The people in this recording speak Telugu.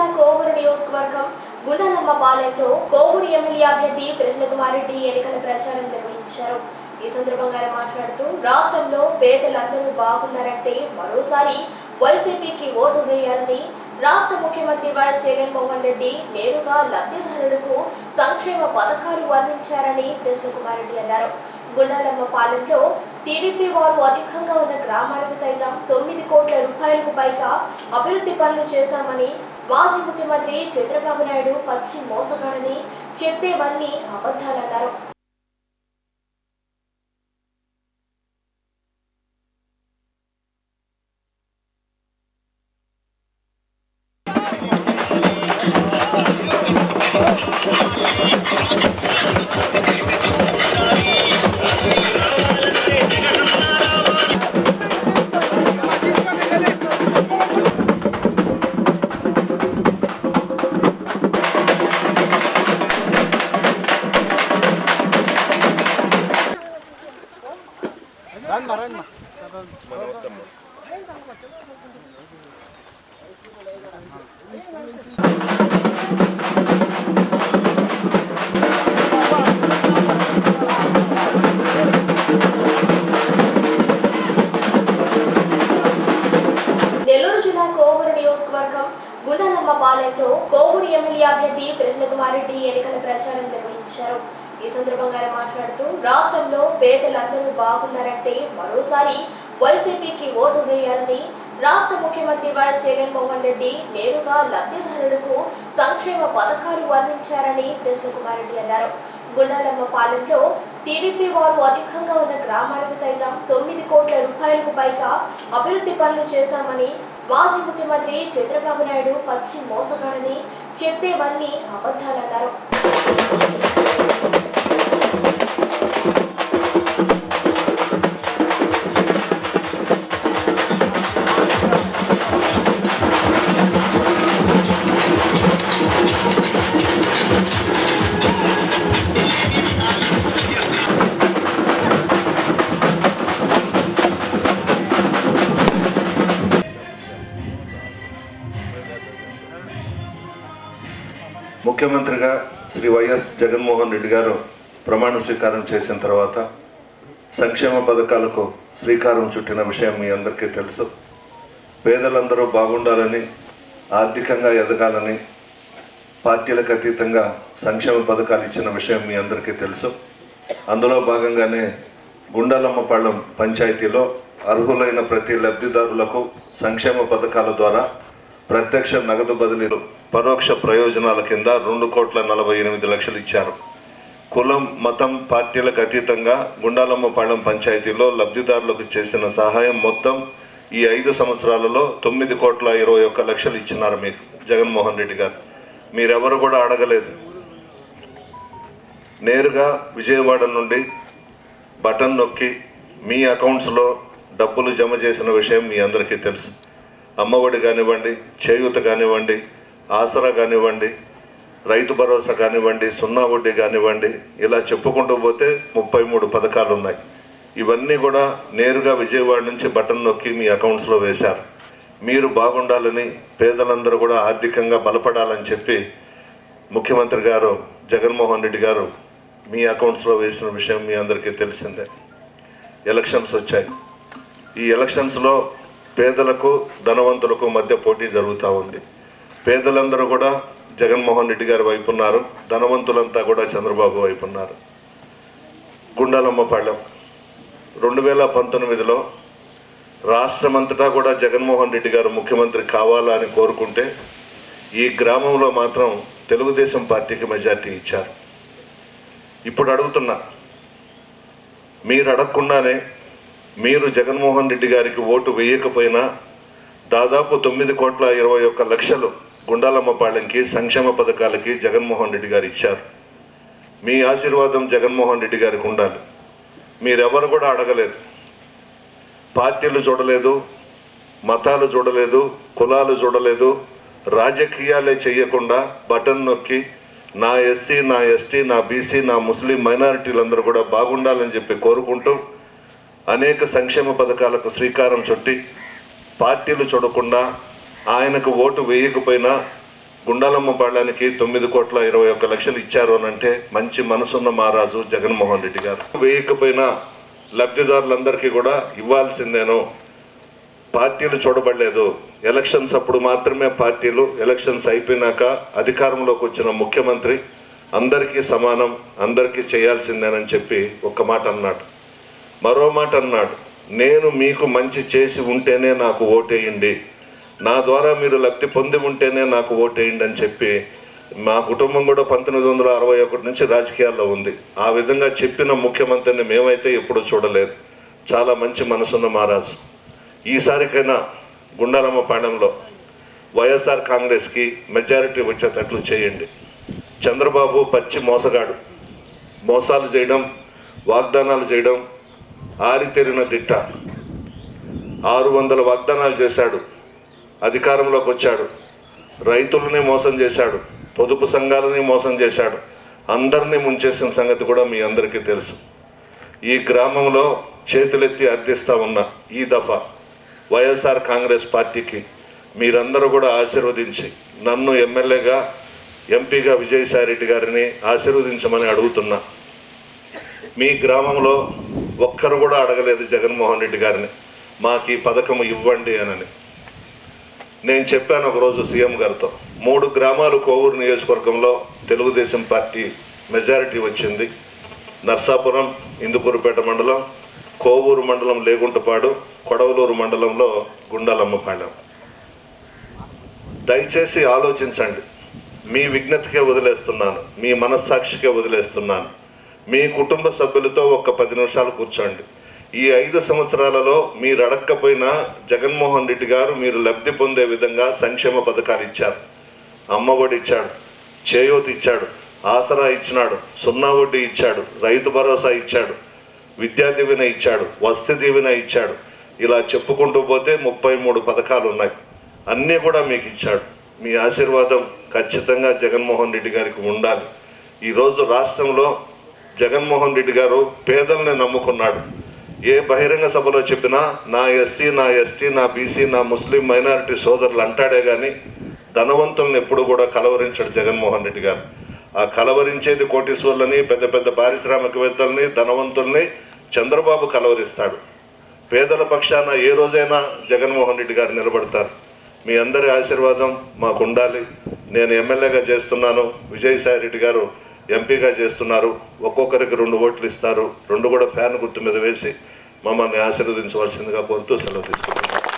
జిల్లా కోవూరు నియోజకవర్గం గుండాలమ్మ పాలెంలో కోవూరు ఎమ్మెల్యే అభ్యర్థి కృష్ణకుమారెడ్డి ఎన్నికల ప్రచారం నిర్వహించారు. ఈ సందర్భంగా ఆయన మాట్లాడుతూ రాష్ట్రంలో పేదలందరూ బాగున్నారంటే మరోసారి వైసీపీకి ఓటు వేయాలని రాష్ట్ర ముఖ్యమంత్రి వైఎస్ జగన్మోహన్ రెడ్డి నేరుగా లబ్ధిదారులకు సంక్షేమ పథకాలు అందించారని కృష్ణకుమార్ రెడ్డి అన్నారు. గుండాలమ్మ పాలెంలో టీడీపీ వారు అధికంగా ఉన్న గ్రామాలకు సైతం తొమ్మిది కోట్ల రూపాయలకు పైగా అభివృద్ధి పనులు చేశామని మాజీ ముఖ్యమంత్రి చంద్రబాబు నాయుడు పచ్చి మోసగాడని చెప్పేవన్నీ అబద్ధాలన్నారు. రండి రండి నెల్లూరు జిల్లా కోవూరు నియోజకవర్గం గుండాలమ్మ పాలెంలో కోవూరు ఎమ్మెల్యే అభ్యర్థి కృష్ణకుమార్ రెడ్డి ఎన్నికల ప్రచారం నిర్వహించారు. ఈ సందర్భంగా ఆయన మాట్లాడుతూ రాష్ట్రంలో పేదలందరూ బాగున్నారంటే మరోసారి వైసీపీకి ఓటు వేయాలని రాష్ట్ర ముఖ్యమంత్రి వైఎస్ జగన్మోహన్ రెడ్డి నేరుగా లబ్ధిదారులకు సంక్షేమ పథకాలు అందించారని కృష్ణకుమార్ రెడ్డి అన్నారు. గుండాలమ్మ పాలెంలో టీడీపీ వారు అధికంగా ఉన్న గ్రామాలకు సైతం తొమ్మిది కోట్ల రూపాయలకు పైగా అభివృద్ధి పనులు చేశామని మాజీ ముఖ్యమంత్రి చంద్రబాబు నాయుడు పచ్చి మోసగాడని చెప్పేవన్నీ అబద్ధాలన్నారు. ముఖ్యమంత్రిగా శ్రీ వైఎస్ జగన్మోహన్ రెడ్డి గారు ప్రమాణ స్వీకారం చేసిన తర్వాత సంక్షేమ పథకాలకు శ్రీకారం చుట్టిన విషయం మీ అందరికీ తెలుసు. పేదలందరూ బాగుండాలని ఆర్థికంగా ఎదగాలని పార్టీలకు అతీతంగా సంక్షేమ పథకాలు ఇచ్చిన విషయం మీ అందరికీ తెలుసు. అందులో భాగంగానే గుండాలమ్మపాళెం పంచాయతీలో అర్హులైన ప్రతి లబ్ధిదారులకు సంక్షేమ పథకాల ద్వారా ప్రత్యక్ష నగదు బదిలీలు పరోక్ష ప్రయోజనాల కింద రెండు కోట్ల నలభై ఎనిమిది లక్షలు ఇచ్చారు. కులం మతం పార్టీలకు అతీతంగా గుండాలమ్మపాళెం పంచాయతీలో లబ్ధిదారులకు చేసిన సహాయం మొత్తం ఈ ఐదు సంవత్సరాలలో తొమ్మిది కోట్ల ఇరవై ఒక్క లక్షలు ఇచ్చినారు మీకు జగన్మోహన్ రెడ్డి గారు. మీరెవరు కూడా అడగలేదు. నేరుగా విజయవాడ నుండి బటన్ నొక్కి మీ అకౌంట్స్లో డబ్బులు జమ చేసిన విషయం మీ అందరికీ తెలుసు. అమ్మఒడి కానివ్వండి చేయూత కానివ్వండి ఆసరా కానివ్వండి రైతు భరోసా కానివ్వండి సున్నా వడ్డీ కానివ్వండి ఇలా చెప్పుకుంటూ పోతే ముప్పై మూడు పథకాలు ఉన్నాయి. ఇవన్నీ కూడా నేరుగా విజయవాడ నుంచి బటన్ నొక్కి మీ అకౌంట్స్లో వేశారు. మీరు బాగుండాలని పేదలందరూ కూడా ఆర్థికంగా బలపడాలని చెప్పి ముఖ్యమంత్రి గారు జగన్మోహన్ రెడ్డి గారు మీ అకౌంట్స్లో వేసిన విషయం మీ అందరికీ తెలిసిందే. ఎలక్షన్స్ వచ్చాయి. ఈ ఎలక్షన్స్లో పేదలకు ధనవంతులకు మధ్య పోటీ జరుగుతూ ఉంది. పేదలందరూ కూడా జగన్మోహన్ రెడ్డి గారి వైపు ఉన్నారు. ధనవంతులంతా కూడా చంద్రబాబు వైపు ఉన్నారు. గుండాలమ్మపాళెం రెండు వేల పంతొమ్మిదిలో రాష్ట్రమంతటా కూడా జగన్మోహన్ రెడ్డి గారు ముఖ్యమంత్రి కావాలా అని కోరుకుంటే ఈ గ్రామంలో మాత్రం తెలుగుదేశం పార్టీకి మెజార్టీ ఇచ్చారు. ఇప్పుడు అడుగుతున్నా మీరు అడగకుండానే మీరు జగన్మోహన్ రెడ్డి గారికి ఓటు వేయకపోయినా దాదాపు తొమ్మిది కోట్ల ఇరవై ఒక్క లక్షలు గుండాలమ్మపాళెంకి సంక్షేమ పథకాలకి జగన్మోహన్ రెడ్డి గారు ఇచ్చారు. మీ ఆశీర్వాదం జగన్మోహన్ రెడ్డి గారికి ఉండాలి. మీరెవరు కూడా అడగలేదు. పార్టీలు చూడలేదు మతాలు చూడలేదు కులాలు చూడలేదు రాజకీయాలే చేయకుండా బటన్ నొక్కి నా ఎస్సీ నా ఎస్టీ నా బీసీ నా ముస్లిం మైనారిటీలందరూ కూడా బాగుండాలని చెప్పి కోరుకుంటూ అనేక సంక్షేమ పథకాలకు శ్రీకారం చుట్టి పార్టీలు చూడకుండా ఆయనకు ఓటు వేయకపోయినా గుండాలమ్మ పాళ్ళానికి తొమ్మిది కోట్ల ఇరవై ఒక్క లక్షలు ఇచ్చారు అని అంటే మంచి మనసున్న మహారాజు జగన్మోహన్ రెడ్డి గారు. వేయకపోయినా లబ్ధిదారులందరికీ కూడా ఇవ్వాల్సిందేను. పార్టీలు చూడబడలేదు. ఎలక్షన్స్ అప్పుడు మాత్రమే పార్టీలు ఎలక్షన్స్ అయిపోయినాక అధికారంలోకి వచ్చిన ముఖ్యమంత్రి అందరికీ సమానం అందరికీ చేయాల్సిందేనని చెప్పి ఒక్క మాట అన్నాడు. మరో మాట అన్నాడు. నేను మీకు మంచి చేసి ఉంటేనే నాకు ఓటేయండి. నా ద్వారా మీరు లబ్ధి పొంది ఉంటేనే నాకు ఓటేయండి అని చెప్పి మా కుటుంబం కూడా పంతొమ్మిది వందల అరవై ఒకటి నుంచి రాజకీయాల్లో ఉంది. ఆ విధంగా చెప్పిన ముఖ్యమంత్రిని మేమైతే ఎప్పుడూ చూడలేదు. చాలా మంచి మనసున్న మహారాజు. ఈసారికైనా గుండాలమ్మ పాండంలో వైఎస్ఆర్ కాంగ్రెస్కి మెజారిటీ వచ్చేటట్లు చేయండి. చంద్రబాబు పచ్చి మోసగాడు. మోసాలు చేయడం వాగ్దానాలు చేయడం ఆరితేరిన దిట్ట. ఆరు వందల వాగ్దానాలు చేశాడు. అధికారంలోకి వచ్చాడు. రైతులని మోసం చేశాడు. పొదుపు సంఘాలని మోసం చేశాడు. అందరినీ ముంచేసిన సంగతి కూడా మీ అందరికీ తెలుసు. ఈ గ్రామంలో చేతులెత్తి అర్థిస్తూ ఉన్న ఈ దఫా వైఎస్ఆర్ కాంగ్రెస్ పార్టీకి మీరందరూ కూడా ఆశీర్వదించి నన్ను ఎమ్మెల్యేగా ఎంపీగా విజయసాయిరెడ్డి గారిని ఆశీర్వదించమని అడుగుతున్నా. మీ గ్రామంలో ఒక్కరు కూడా అడగలేదు జగన్మోహన్ రెడ్డి గారిని. మాకు ఈ పథకం ఇవ్వండి అనని. నేను చెప్పాను ఒకరోజు సీఎం గారితో. మూడు గ్రామాలు కోవూరు నియోజకవర్గంలో తెలుగుదేశం పార్టీ మెజారిటీ వచ్చింది. నర్సాపురం ఇందుకూరుపేట మండలం కోవూరు మండలం లేగుంటపాడు కొడవలూరు మండలంలో గుండాలమ్మపాలెం దయచేసి ఆలోచించండి. మీ విజ్ఞతకే వదిలేస్తున్నాను. మీ మనస్సాక్షికే వదిలేస్తున్నాను. మీ కుటుంబ సభ్యులతో ఒక పది నిమిషాలు కూర్చోండి. ఈ ఐదు సంవత్సరాలలో మీరు అడగకపోయినా జగన్మోహన్ రెడ్డి గారు మీరు లబ్ధి పొందే విధంగా సంక్షేమ పథకాలు ఇచ్చారు. అమ్మఒడి ఇచ్చాడు చేయూతి ఇచ్చాడు ఆసరా ఇచ్చినాడు సున్నా వడ్డీ ఇచ్చాడు రైతు భరోసా ఇచ్చాడు విద్యా దీవెన ఇచ్చాడు వసతి దీవెన ఇచ్చాడు. ఇలా చెప్పుకుంటూ పోతే ముప్పై మూడు పథకాలు ఉన్నాయి. అన్నీ కూడా మీకు ఇచ్చాడు. మీ ఆశీర్వాదం ఖచ్చితంగా జగన్మోహన్ రెడ్డి గారికి ఉండాలి. ఈరోజు రాష్ట్రంలో జగన్మోహన్ రెడ్డి గారు పేదల్ని నమ్ముకున్నాడు. ఏ బహిరంగ సభలో చెప్పినా నా ఎస్సీ నా ఎస్టీ నా బీసీ నా ముస్లిం మైనారిటీ సోదరులు అంటాడే కానీ ధనవంతుల్ని ఎప్పుడు కూడా కలవరించాడు జగన్మోహన్ రెడ్డి గారు. ఆ కలవరించేది కోటీశ్వర్లని పెద్ద పెద్ద పారిశ్రామికవేత్తల్ని ధనవంతుల్ని చంద్రబాబు కలవరిస్తాడు. పేదల పక్షాన ఏ రోజైనా జగన్మోహన్ రెడ్డి గారు నిలబడతారు. మీ అందరి ఆశీర్వాదం మాకు ఉండాలి నేను ఎమ్మెల్యేగా చేస్తున్నాను. విజయసాయి రెడ్డి గారు ఎంపీగా చేస్తున్నారు. ఒక్కొక్కరికి రెండు ఓట్లు ఇస్తారు. రెండు కూడా ఫ్యాన్ గుర్తు మీద వేసి మమ్మల్ని ఆశీర్వదించవలసిందిగా కోరుతూ సెలవు తీసుకుంటున్నాను